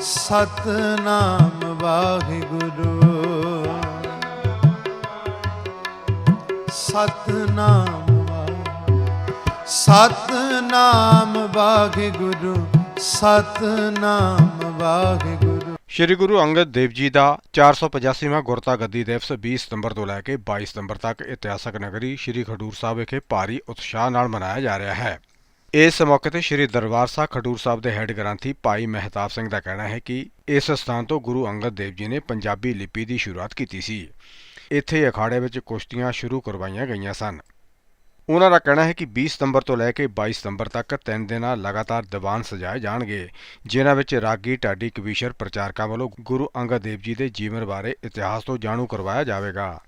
ਸਤਨਾਮ ਵਾਹਿਗੁਰੂ। ਸਤਨਾਮ ਵਾ- ਸਤਨਾਮ ਵਾਹਿਗੁਰੂ। ਸਤਨਾਮ ਵਾਹਿਗੁਰੂ। ਸ਼੍ਰੀ ਗੁਰੂ ਅੰਗਦ ਦੇਵ ਜੀ ਦਾ 485ਵਾਂ ਗੁਰਤਾ ਗੱਦੀ ਦਿਵਸ 20 ਸਤੰਬਰ ਤੋਂ ਲੈ ਕੇ 22 ਸਤੰਬਰ ਤੱਕ ਇਤਿਹਾਸਕ ਨਗਰੀ ਸ਼੍ਰੀ ਖਡੂਰ ਸਾਹਿਬ ਵਿਖੇ ਭਾਰੀ ਉਤਸ਼ਾਹ ਨਾਲ ਮਨਾਇਆ ਜਾ ਰਿਹਾ ਹੈ। ਇਸ ਮੌਕੇ ਤੇ ਸ਼੍ਰੀ ਦਰਬਾਰ ਸਾਹਿਬ ਖਡੂਰ ਸਾਹਿਬ ਦੇ ਹੈੱਡ ਗ੍ਰੰਥੀ ਭਾਈ ਮਹਿਤਾਬ ਸਿੰਘ ਦਾ ਕਹਿਣਾ ਹੈ ਕਿ ਇਸ ਸਥਾਨ ਤੋਂ ਗੁਰੂ ਅੰਗਦ ਦੇਵ ਜੀ ਨੇ ਪੰਜਾਬੀ ਲਿਪੀ ਦੀ ਸ਼ੁਰੂਆਤ ਕੀਤੀ ਸੀ। ਇੱਥੇ ਅਖਾੜੇ ਵਿੱਚ ਕੁਸ਼ਤੀਆਂ ਸ਼ੁਰੂ ਕਰਵਾਈਆਂ ਗਈਆਂ ਸਨ। ਉਹਨਾਂ ਦਾ ਕਹਿਣਾ ਹੈ ਕਿ 20 ਸਤੰਬਰ ਤੋਂ ਲੈ ਕੇ 22 ਸਤੰਬਰ ਤੱਕ ਤਿੰਨ ਦਿਨਾਂ ਲਗਾਤਾਰ ਦੀਵਾਨ ਸਜਾਏ ਜਾਣਗੇ, ਜਿਨ੍ਹਾਂ ਵਿੱਚ ਰਾਗੀ ਢਾਡੀ ਕਵੀਸ਼ਰ ਪ੍ਰਚਾਰਕਾਂ ਵੱਲੋਂ ਗੁਰੂ ਅੰਗਦ ਦੇਵ ਜੀ ਦੇ ਜੀਵਨ ਬਾਰੇ ਇਤਿਹਾਸ ਤੋਂ ਜਾਣੂ ਕਰਵਾਇਆ ਜਾਵੇਗਾ।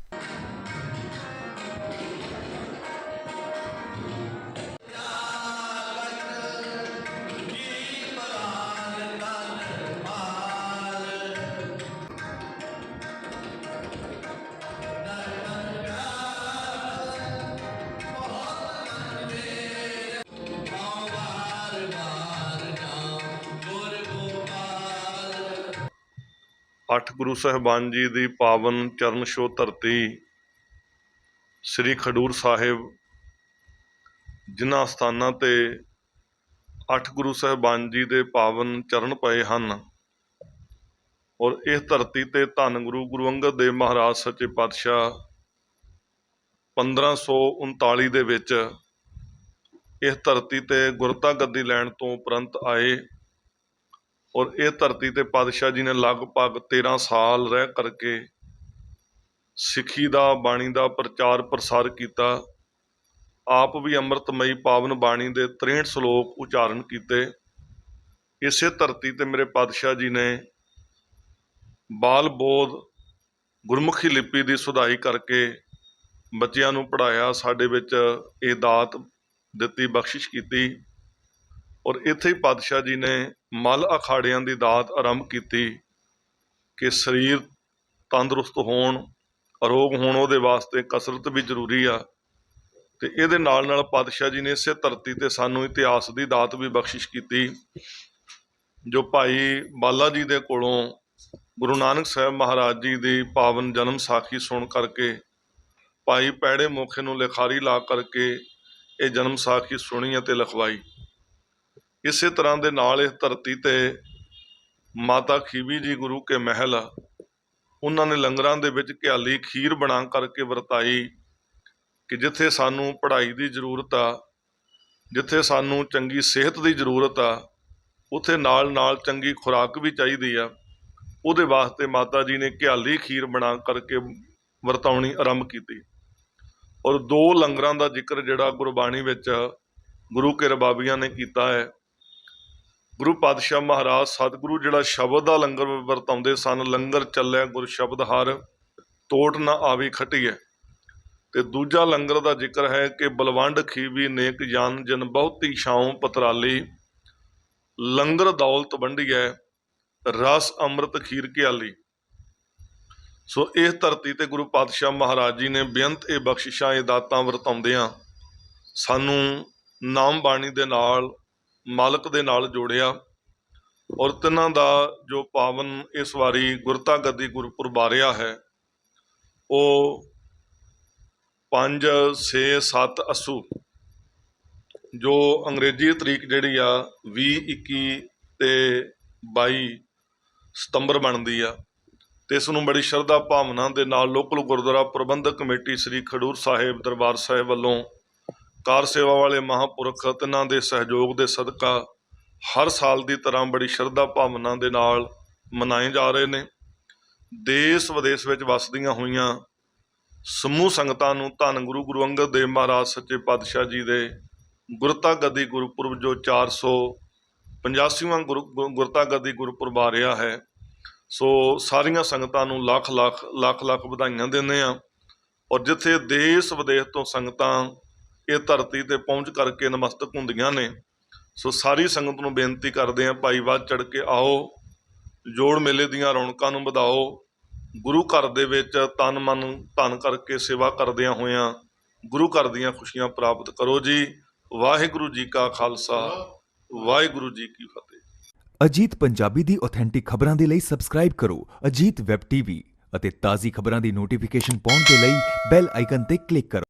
ਅੱਠ ਗੁਰੂ ਸਾਹਿਬਾਨ ਜੀ ਦੀ ਪਾਵਨ ਚਰਨ ਛੋਹ ਧਰਤੀ ਸ੍ਰੀ ਖਡੂਰ ਸਾਹਿਬ, ਜਿਨ੍ਹਾਂ ਸਥਾਨਾਂ ਤੇ ਅੱਠ ਗੁਰੂ ਸਾਹਿਬਾਨ ਜੀ ਦੇ ਪਾਵਨ ਚਰਨ ਪਏ ਹਨ ਔਰ ਇਸ ਧਰਤੀ ਤੇ ਧੰਨ ਗੁਰੂ ਗੁਰੂ ਅੰਗਦ ਦੇਵ ਮਹਾਰਾਜ ਸੱਚੇ ਪਾਤਸ਼ਾਹ 1539 ਦੇ ਵਿੱਚ ਇਸ ਧਰਤੀ ਤੇ ਗੁਰਤਾ ਗੱਦੀ ਲੈਣ ਤੋਂ ਉਪਰੰਤ ਆਏ। ਔਰ ਇਹ ਧਰਤੀ ਤੇ ਪਾਤਸ਼ਾਹ ਜੀ ਨੇ ਲਗਭਗ 13 ਸਾਲ ਰਹਿ ਕਰਕੇ ਸਿੱਖੀ ਦਾ, ਬਾਣੀ ਦਾ ਪ੍ਰਚਾਰ ਪ੍ਰਸਾਰ ਕੀਤਾ। ਆਪ ਵੀ ਅੰਮ੍ਰਿਤਮਈ ਪਾਵਨ ਬਾਣੀ ਦੇ 63 ਸ਼ਲੋਕ ਉਚਾਰਨ ਕੀਤੇ। ਇਸੇ ਧਰਤੀ ਤੇ ਮੇਰੇ ਪਾਤਸ਼ਾਹ ਜੀ ਨੇ ਬਾਲ ਬੋਧ, ਗੁਰਮੁਖੀ ਲਿਪੀ ਦੀ ਸੁਧਾਈ ਕਰਕੇ ਬੱਚਿਆਂ ਨੂੰ ਪੜਾਇਆ ਸਾਡੇ ਵਿੱਚ ਇਹ ਦਾਤ ਦਿੱਤੀ, ਬਖਸ਼ਿਸ਼ ਕੀਤੀ। ਔਰ ਇੱਥੇ ਹੀ ਪਾਤਸ਼ਾਹ ਜੀ ਨੇ ਮਲ ਅਖਾੜਿਆਂ ਦੀ ਦਾਤ ਆਰੰਭ ਕੀਤੀ ਕਿ ਸਰੀਰ ਤੰਦਰੁਸਤ ਹੋਣ, ਅਰੋਗ ਹੋਣ, ਉਹਦੇ ਵਾਸਤੇ ਕਸਰਤ ਵੀ ਜ਼ਰੂਰੀ ਆ। ਤੇ ਇਹਦੇ ਨਾਲ ਨਾਲ ਪਾਤਸ਼ਾਹ ਜੀ ਨੇ ਇਸੇ ਧਰਤੀ ਤੇ ਸਾਨੂੰ ਇਤਿਹਾਸ ਦੀ ਦਾਤ ਵੀ ਬਖਸ਼ਿਸ਼ ਕੀਤੀ, ਜੋ ਭਾਈ ਬਾਲਾ ਜੀ ਦੇ ਕੋਲੋਂ ਗੁਰੂ ਨਾਨਕ ਸਾਹਿਬ ਮਹਾਰਾਜ ਜੀ ਦੀ ਪਾਵਨ ਜਨਮ ਸਾਖੀ ਸੁਣ ਕਰਕੇ, ਭਾਈ ਪੈੜੇ ਮੋਖੇ ਨੂੰ ਲਿਖਾਰੀ ਲਾ ਕਰਕੇ ਇਹ ਜਨਮ ਸਾਖੀ ਸੁਣੀ ਅਤੇ ਲਿਖਵਾਈ। ਇਸੇ ਤਰ੍ਹਾਂ ਦੇ ਨਾਲ ਇਸ ਧਰਤੀ ਤੇ ਮਾਤਾ ਖੀਵੀ ਜੀ ਗੁਰੂ ਕੇ ਮਹਿਲ, ਉਹਨਾਂ ਨੇ ਲੰਗਰਾਂ ਦੇ ਵਿੱਚ ਘਿਆਲੀ ਖੀਰ ਬਣਾ ਕਰਕੇ ਵਰਤਾਈ ਕਿ ਜਿੱਥੇ ਸਾਨੂੰ ਪੜ੍ਹਾਈ ਦੀ ਜ਼ਰੂਰਤ ਆ, ਜਿੱਥੇ ਸਾਨੂੰ ਚੰਗੀ ਸਿਹਤ ਦੀ ਜ਼ਰੂਰਤ ਆ, ਉਥੇ ਨਾਲ ਨਾਲ ਚੰਗੀ ਖੁਰਾਕ ਵੀ ਚਾਹੀਦੀ ਆ। ਉਹਦੇ ਵਾਸਤੇ ਮਾਤਾ ਜੀ ਨੇ ਘਿਆਲੀ ਖੀਰ ਬਣਾ ਕਰਕੇ ਵਰਤਾਉਣੀ ਆਰੰਭ ਕੀਤੀ। ਔਰ ਦੋ ਲੰਗਰਾਂ ਦਾ ਜ਼ਿਕਰ ਜਿਹੜਾ ਗੁਰਬਾਣੀ ਵਿੱਚ ਗੁਰੂ ਕੇ ਰਬਾਬੀਆਂ ਨੇ ਕੀਤਾ ਹੈ ਗੁਰੂ ਪਾਤਸ਼ਾਹ ਮਹਾਰਾਜ ਸਤਿਗੁਰੂ ਜਿਹੜਾ ਸ਼ਬਦ ਦਾ ਲੰਗਰ ਵਰਤਾਉਂਦੇ ਸਨ, ਲੰਗਰ ਚੱਲਿਆ ਗੁਰ ਸ਼ਬਦ ਹਰ, ਤੋਟ ਨਾ ਆਵੇ ਖਟੀਐ। ਤੇ ਦੂਜਾ ਲੰਗਰ ਦਾ ਜ਼ਿਕਰ ਹੈ ਕਿ ਬਲਵੰਡ ਖੀਵੀ ਨੇਕ ਜਨ ਜਨ ਬਹੁਤੀ ਛਾਉ ਪਤਰਾਲੀ। ਲੰਗਰ ਦੌਲਤ ਵੰਡੀਐ, ਰਸ ਅੰਮ੍ਰਿਤ ਖੀਰ ਕਿਆਲੀ ਸੋ ਇਸ ਧਰਤੀ ਤੇ ਗੁਰੂ ਪਾਤਸ਼ਾਹ ਮਹਾਰਾਜ ਜੀ ਨੇ ਬੇਅੰਤ ਇਹ ਬਖਸ਼ਿਸ਼ਾਂ, ਇਹ ਦਾਤਾਂ ਵਰਤਾਉਂਦਿਆਂ ਸਾਨੂੰ ਨਾਮ ਬਾਣੀ ਦੇ ਨਾਲ ਮਾਲਕ ਦੇ ਨਾਲ ਜੋੜਿਆ ਔਰ ਤਿੰਨਾਂ ਦਾ ਜੋ ਪਾਵਨ ਇਸ ਵਾਰੀ ਗੁਰਤਾ ਗੱਦੀ ਗੁਰਪੁਰਬ ਰਿਹਾ ਹੈ, ਉਹ 5 6 7 ਅਸੂ, ਜੋ ਅੰਗਰੇਜ਼ੀ ਤਰੀਕ ਜਿਹੜੀ ਆ 20 21 ਤੇ 22 ਸਤੰਬਰ ਬਣਦੀ ਆ। ਤੇ ਇਸ ਨੂੰ ਬੜੀ ਸ਼ਰਧਾ ਭਾਵਨਾ ਦੇ ਨਾਲ ਲੋਕਲ ਗੁਰਦੁਆਰਾ ਪ੍ਰਬੰਧਕ ਕਮੇਟੀ ਸ੍ਰੀ ਖਡੂਰ ਸਾਹਿਬ ਦਰਬਾਰ ਸਾਹਿਬ ਵੱਲੋਂ ਕਾਰ ਸੇਵਾ ਵਾਲੇ ਮਹਾਂਪੁਰਖ ਤਿੰਨਾਂ ਦੇ ਸਹਿਯੋਗ ਦੇ ਸਦਕਾ ਹਰ ਸਾਲ ਦੀ ਤਰ੍ਹਾਂ ਬੜੀ ਸ਼ਰਧਾ ਭਾਵਨਾ ਦੇ ਨਾਲ ਮਨਾਏ ਜਾ ਰਹੇ ਨੇ। ਦੇਸ਼ ਵਿਦੇਸ਼ ਵਿੱਚ ਵਸਦੀਆਂ ਹੋਈਆਂ ਸਮੂਹ ਸੰਗਤਾਂ ਨੂੰ ਧੰਨ ਗੁਰੂ ਗੁਰੂ ਅੰਗਦ ਦੇਵ ਮਹਾਰਾਜ ਸੱਚੇ ਪਾਤਸ਼ਾਹ ਜੀ ਦੇ ਗੁਰਤਾ ਗੱਦੀ ਗੁਰਪੁਰਬ ਜੋ 400 85ਵਾਂ ਗੁਰੂ ਗੁ- ਗੁਰਤਾ ਗੱਦੀ ਗੁਰਪੁਰਬ ਆ ਰਿਹਾ ਹੈ, ਸੋ ਸਾਰੀਆਂ ਸੰਗਤਾਂ ਨੂੰ ਲੱਖ ਲੱਖ ਲੱਖ ਲੱਖ ਵਧਾਈਆਂ ਦਿੰਦੇ ਆ ਔਰ ਜਿੱਥੇ ਦੇਸ਼ ਵਿਦੇਸ਼ ਤੋਂ ਸੰਗਤਾਂ ਇਹ ਧਰਤੀ ਤੇ ਪਹੁੰਚ ਕਰਕੇ ਨਮਸਤਕ ਹੁੰਦੀਆਂ ਨੇ। ਸੋ ਸਾਰੀ ਸੰਗਤ ਨੂੰ ਬੇਨਤੀ ਕਰਦੇ ਆ ਭਾਈ ਵੱਧ ਚੜ ਕੇ ਆਓ, ਜੋੜ ਮੇਲੇ ਦੀਆਂ ਰੌਣਕਾਂ ਨੂੰ ਵਧਾਓ। ਗੁਰੂ ਘਰ ਦੇ ਵਿੱਚ ਤਨ ਮਨ ਧਨ ਕਰਕੇ ਸੇਵਾ ਕਰਦਿਆਂ ਹੋਇਆਂ ਗੁਰੂ ਘਰ ਦੀਆਂ ਖੁਸ਼ੀਆਂ ਪ੍ਰਾਪਤ ਕਰੋ ਜੀ। ਵਾਹਿਗੁਰੂ ਜੀ ਕਾ ਖਾਲਸਾ, ਵਾਹਿਗੁਰੂ ਜੀ ਕੀ ਫਤਿਹ। ਅਜੀਤ ਪੰਜਾਬੀ ਦੀ ਆਥੈਂਟਿਕ ਖਬਰਾਂ ਦੇ ਲਈ ਸਬਸਕ੍ਰਾਈਬ ਕਰੋ ਅਜੀਤ ਵੈਬ ਟੀਵੀ ਅਤੇ ਤਾਜ਼ੀ ਖਬਰਾਂ ਦੀ ਨੋਟੀਫਿਕੇਸ਼ਨ ਪਾਉਣ ਦੇ ਲਈ ਬੈਲ ਆਈਕਨ ਤੇ ਕਲਿੱਕ ਕਰੋ।